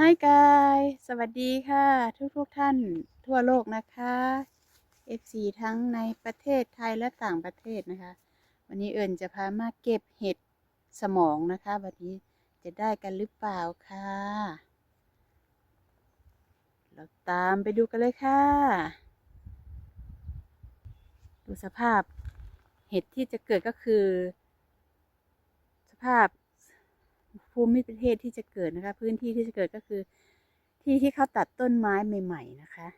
Hi guys สวัสดีค่ะ ทุกทุกๆท่านทั่วโลกนะคะ FC ทั้งในประเทศไทยและต่างประเทศนะคะ วันนี้เอิญจะพามาเก็บเห็ดสมองนะคะวันนี้จะได้กันหรือเปล่าค่ะ เราตามไปดูกันเลยค่ะ ดูสภาพเห็ดที่จะเกิดก็คือ สภาพ ภูมิประเทศที่จะเกิดนะคะ พื้นที่ที่จะเกิดก็คือ ที่ที่เขาตัดต้นไม้ใหม่ ๆ นะคะ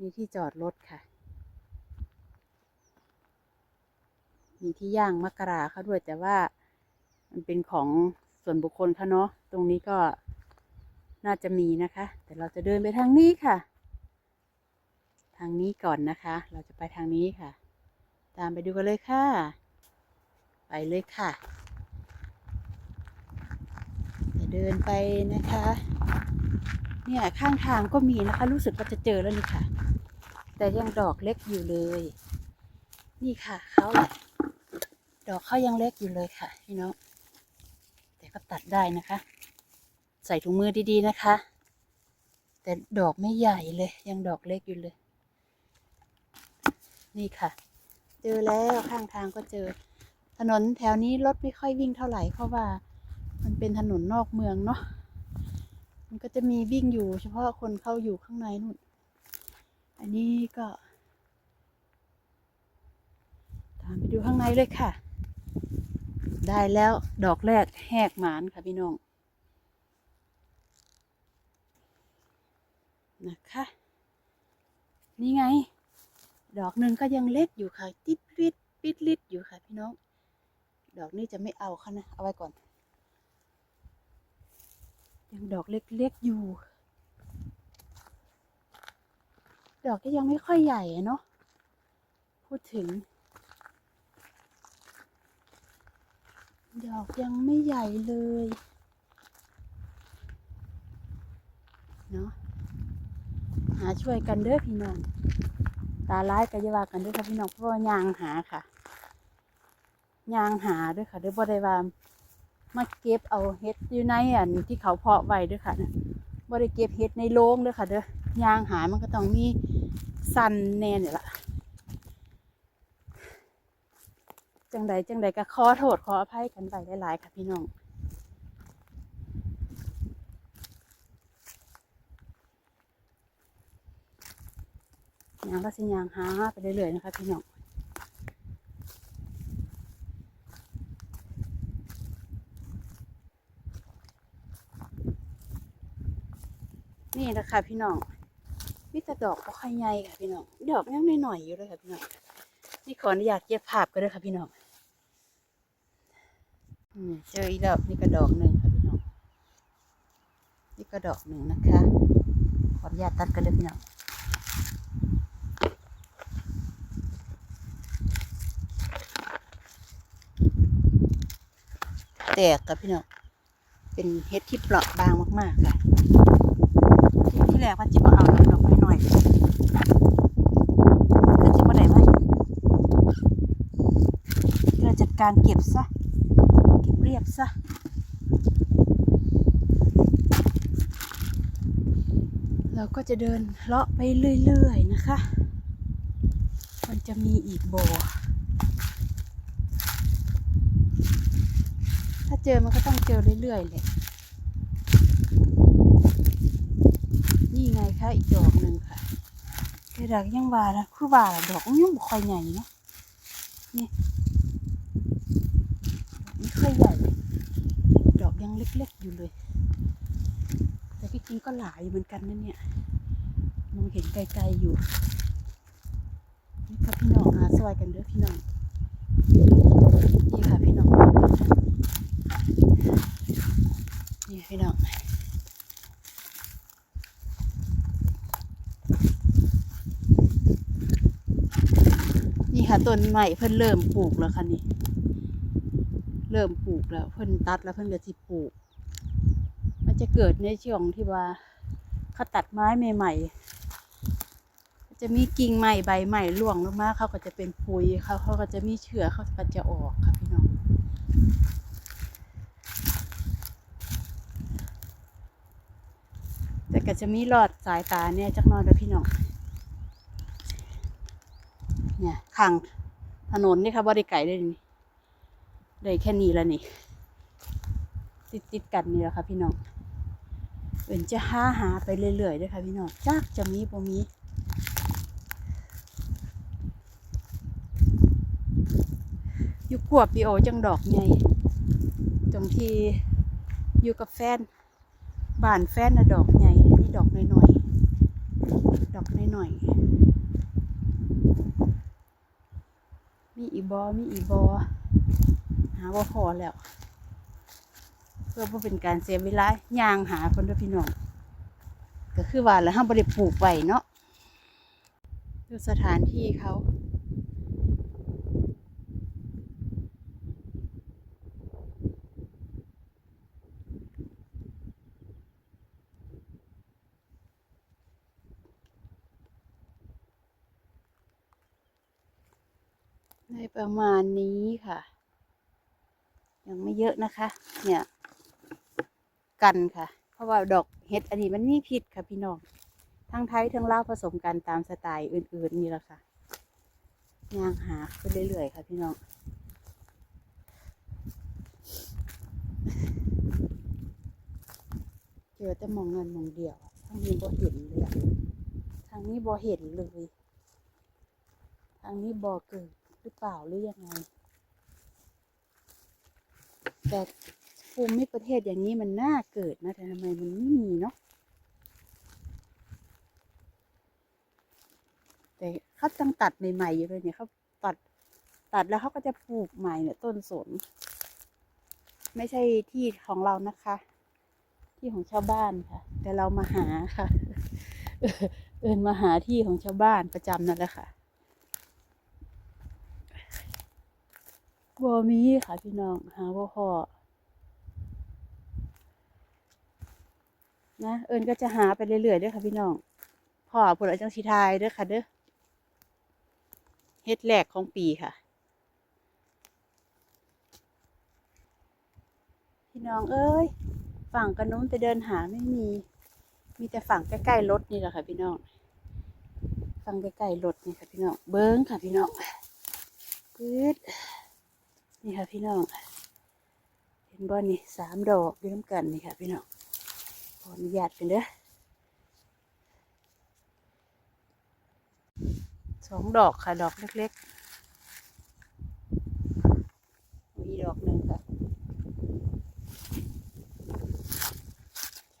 มีที่จอดรถค่ะ มีที่ย่างมะกราเขาด้วยแต่ว่ามันเป็นของส่วนบุคคลเขาเนาะตรงนี้ก็น่าจะมีนะคะ แต่เราจะเดินไปทางนี้ค่ะ ทางนี้ก่อนนะคะ เราจะไปทางนี้ค่ะ ตามไปดูกันเลยค่ะ ไปเลยค่ะจะ เดินไปนะคะ เนี่ยข้างทางก็มีนะคะ รู้สึกว่าจะเจอแล้วนี่ค่ะ แต่ยังดอกเล็กอยู่เลย นี่ค่ะเขาแหละดอกเขายังเล็กอยู่เลยค่ะพี่น้องแต่ก็ตัดได้นะคะ ใส่ถุงมือดีๆนะคะ แต่ดอกไม่ใหญ่เลย ยังดอกเล็กอยู่เลย นี่ค่ะ เจอแล้วข้างทางก็เจอ ถนนแถวนี้รถไม่ค่อยวิ่งเท่าไหร่เพราะว่า มันเป็นถนนนอกเมืองเนาะ มันก็จะมีวิ่งอยู่เฉพาะคนเข้าอยู่ข้างในนู่น อันนี้ก็ ตามไปดูข้างในเลยค่ะ ได้แล้วดอกแรกแหกหมานค่ะพี่น้อง นะคะ นี่ไง ดอกหนึ่งก็ยังเล็กอยู่ค่ะ ติดลิดปิดลิดอยู่ค่ะพี่น้อง ดอกนี้จะไม่เอาค่ะนะ เอาไว้ก่อน ยังดอกเล็กๆอยู่ ดอกก็ยังไม่ค่อยใหญ่เนาะพูดถึง ดอกยังไม่ใหญ่เลยเนาะหาช่วยกันเด้อพี่น้อง ตาร้ายก็อย่าว่ากันเด้อค่ะพี่น้องเพราะว่ายางหาค่ะยางหาด้วยค่ะเด้อบ่ได้ว่า มาเก็บเอาเห็ดอยู่ในอันที่เขาเพาะไว้ด้วยค่ะบ่ได้เก็บเห็ดในโรงเด้อค่ะเด้อยางหายมันก็ต้องมีสันแน่เนี่ยละจังใดจังใดก็ขอโทษขออภัยกันไปหลายๆค่ะพี่น้องยางก็สิยางหาไปเรื่อยๆนะคะพี่น้อง นี่นะคะพี่น้องมีแต่ดอกก็ค่อยใหญ่ค่ะพี่น้องดอกยังหน่อยๆอยู่เลยค่ะพี่น้องนี่ขออนุญาตเก็บภาพกันเลยค่ะพี่น้องเจออีกดอกนี่ก็ดอกหนึ่งค่ะพี่น้องนี่ก็ดอกหนึ่งนะคะ ขออนุญาตตัดกันเลยพี่น้องแตกค่ะพี่น้องเป็นเห็ดที่เปราะบางมากๆค่ะ แรกว่าจิบเอาดอกน้อยๆคือจิบอะไรไหมเราจัดการเก็บซะ เก็บเรียบซะเราก็จะเดินเลาะไปเรื่อยๆนะคะ มันจะมีอีกบ่อ ถ้าเจอมันก็ต้องเจอเรื่อยๆเลย นี่ไง คะอีกดอกหนึ่งค่ะแต่ดอกยังบานนะคือบานดอกยังบ่ค่อยใหญ่เนาะนี่ไม่ค่อยใหญ่ดอกยังเล็กๆอยู่เลย แต่ที่จริงก็หลายเหมือนกันนะเนี่ยมองเห็นไกลๆอยู่นี่ค่ะพี่น้องหาซอยกันเด้อพี่น้องนี่ค่ะพี่น้องนี่พี่น้อง นี่ค่ะ ต้นใหม่เพิ่นเริ่มปลูกแล้วค่ะนี่เริ่มปลูกแล้ว เพิ่นตัดแล้วเพิ่นก็สิปลูก มันจะเกิดในช่วงที่ว่าเขาตัดไม้ใหม่ๆจะมีกิ่งใหม่ใบใหม่ร่วงลงมาเขาก็จะเป็นปุ๋ยเขาเขาก็จะมีเชื้อเขาก็จะออกค่ะพี่น้องแต่ก็จะมีหลอดสายตาเนี่ยจักนอยเด้อพี่น้อง เนี่ยข้างถนนนี่ค่ะบ่ได้ไกลเลยนี่ได้แค่นี้แล้วนี่ติดติดกันนี่แหละค่ะพี่น้องเอินจะหาหาไปเรื่อยๆด้วยค่ะพี่น้องจักจะมีบ่มีอยู่กวบปีโอจังดอกไงตรงที่อยู่กับแฟนบ้านแฟนน่ะดอกใหญ่นี่ดอกน้อยๆดอกน้อยๆมีอี บอมีอีบอหาว่าพอแล้ว เพื่อเพื่อเป็นการเสียเวลาย่างหาคนด้วยพี่น้องก็คือว่าแล้วห้ามบริปลูกไว้เนาะดูสถานที่เขา ได้ประมาณนี้ค่ะ ยังไม่เยอะนะคะ เนี่ย กันค่ะ เพราะว่าดอกเห็ดอันนี้มันมีพิษค่ะพี่น้องทั้งไทยทั้งลาวผสมกันตามสไตล์อื่นๆนี่แหละค่ะย่างหาไปเรื่อยๆค่ะพี่น้องเจอแต่มองเงินมองเดียวทางนี้บ่เห็นเลยทางนี้บ่เห็นเลยทางนี้บ่เกิด หรือเปล่าหรือยังไง แต่ภูมิประเทศอย่างนี้มันน่าเกิดนะแต่ทำไมมันไม่มีเนาะแต่เขาตั้งตัดใหม่ๆอยู่เลยเนี่ยเขาตัดตัดแล้วเขาก็จะปลูกใหม่เนี่ยต้นสน ไม่ใช่ที่ของเรานะคะ ที่ของชาวบ้านค่ะ แต่เรามาหาค่ะ เอินมาหาที่ของชาวบ้านประจำนั่นแหละค่ะ บ่มีค่ะพี่น้อง หาบ่พอนะเอิญก็จะหาไปเรื่อยๆด้อค่ะพี่น้องพ่อผลอจังสีทายเด้อค่ะเด้อเฮ็ดแรกของปีค่ะ พี่น้องเอ้ย ฝั่งกระนุ้นจะเดินหาไม่มี มีแต่ฝั่งใกล้ๆรถนี่แหละค่ะพี่น้องฝั่งใกล้ๆรถนี่ค่ะพี่น้องเบิ้งค่ะพี่น้องปื๊ด นี่ค่ะพี่น้องเห็นบ่นี่สามดอกอยู่น้ำกันนี่ค่ะพี่น้องขออนุญาตกันเด้อสองดอกค่ะดอกเล็กๆ มีดอกหนึ่งค่ะ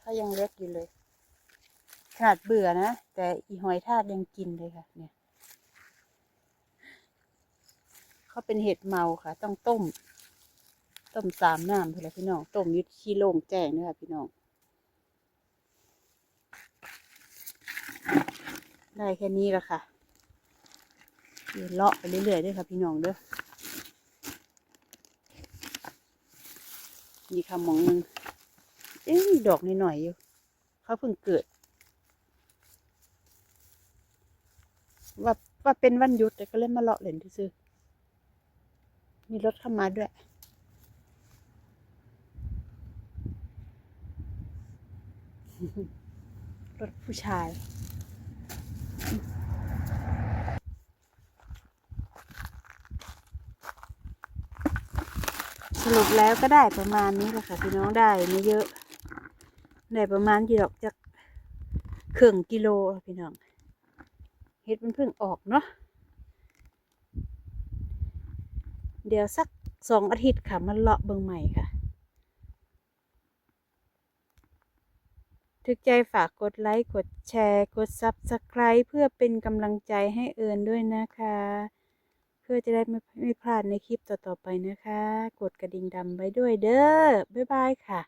ถ้ายังเล็กอยู่เลย ขนาดเบื่อนะ แต่อีหอยทากยังกินเลยค่ะเนี่ย เขาเป็นเห็ดเมาค่ะ ต้องต้ม ต้มสามน้ำเพื่อพี่น้อง ต้มยุดขี้โล่งแจ้งนะคะพี่น้อง ได้แค่นี้ละค่ะเดี๋ยวเลาะไปเรื่อยๆด้วยค่ะพี่น้องเด้อมีคำมองหนึงเอ๊ะดอกนิดหน่อยๆอยู่ เขาเพิ่งเกิด ว่าว่าเป็นวันหยุดแต่ก็เล่นมาเลาะเล่นซื่อ มีรถเข้ามาด้วย รถผู้ชายสรุปแล้วก็ได้ประมาณนี้แหละค่ะพี่น้องได้ไม่เยอะ ได้ประมาณกี่ดอกจากครึ่งกิโลพี่น้องเฮ็ดมันเพิ่งออกเนาะ เดี๋ยวสักสองอาทิตย์ค่ะ มันเลาะเบิงใหม่ค่ะ ถึกใจฝากกดไลค์ กดแชร์ กด Subscribe เพื่อเป็นกำลังใจให้เอิญด้วยนะคะ เพื่อจะได้ไม่ไม่พลาดในคลิปต่อๆไปนะคะ กดกระดิ่งดำไว้ด้วยเด้อ บ๊ายบายค่ะ